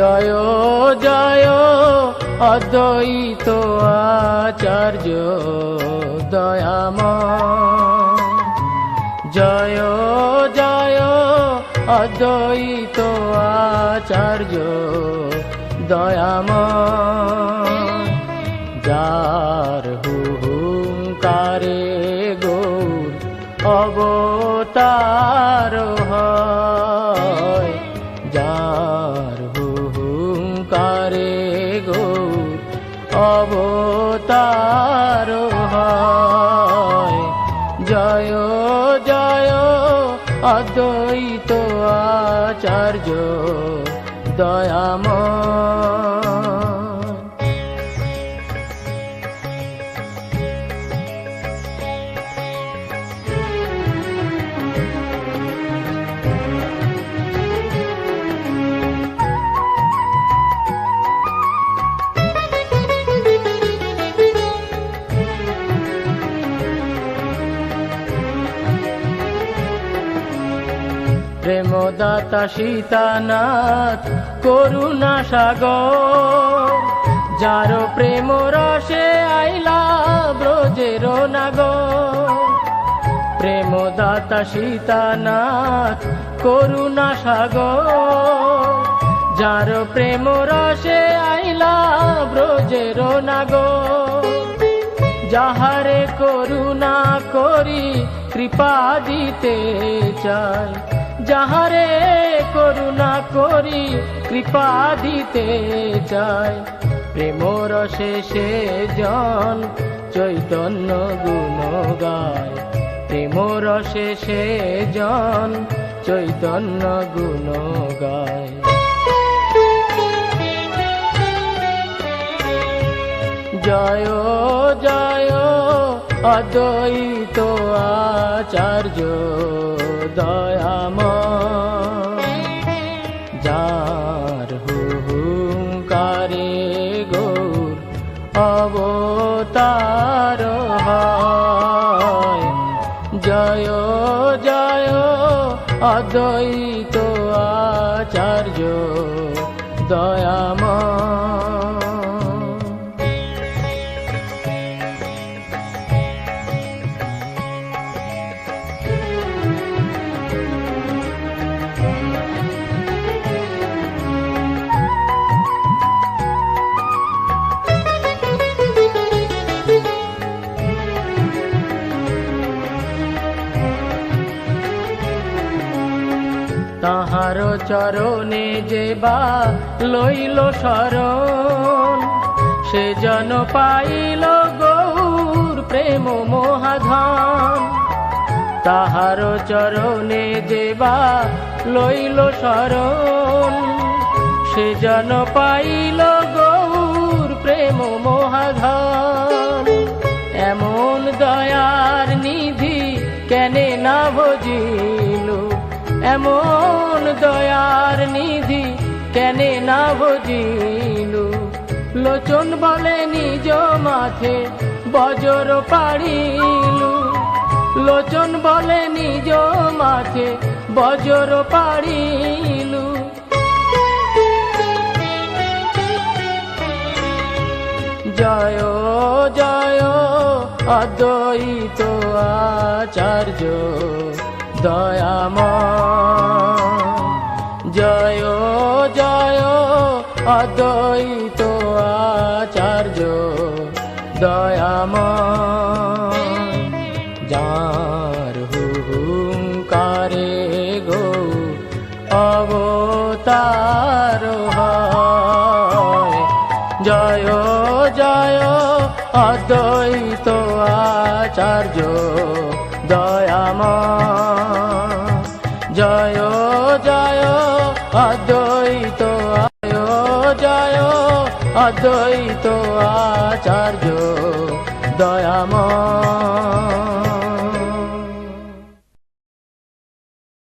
জয় জয় অদ্বৈত আচার্য দয়াময় জয় জয় অদ্বৈত আচার্য দয়াময় যার হুঙ্কারে গৌর অবতার হুঙ্কারে গৌর অবতার জয় জয় অদ্বৈত আচার্য দয়াময়। প্রেমদাতা সীতানাথ, করুণা সাগর। যার প্রেম রসে আইলা ব্রজের নাগর। প্রেমদাতা সীতানাথ, করুণা সাগর। যার প্রেম রসে আইলা ব্রজের নাগর। যাহারে করুণা করি, কৃপা দিতে চাই। যাহারে করুণা করি, কৃপা দিতে চাই। প্রেমর শেষে জন চৈতন্য গুণ গায় প্রেমর শেষে জন চৈতন্য গুণ গায় জয় জয়। অদ্বৈত আচার্য দয়াময় যার হুঙ্কারে গৌর অবতার জয় জয় অদ্বৈত আচার্য তাহার চরণে যে বা লইল শরণ, সে জন পাইল গৌর প্রেম মহাধান তাহার চরণে যে বা লইল শরণ, সে জন পাইল গৌর প্রেম মহাধান এমন দয়ার নিধি কেনে না ভজিল? এমন দয়ার নিধি কেনে না ভজিল। লোচন বলে নিজ মাথে বজর পাড়িলু। লোচন বলে নিজ মাথে বজর পাড়িল। জয় জয়, অদ্বৈত আচার্য। দয়াময়। জয় জয়, অদ্বৈত আচার্য দয়াময়। যার হুঙ্কারে গো অবতার জয় জয়, অদ্বৈত আচার্য দয়াময় অদ্বৈত আচার্য দয়াময়।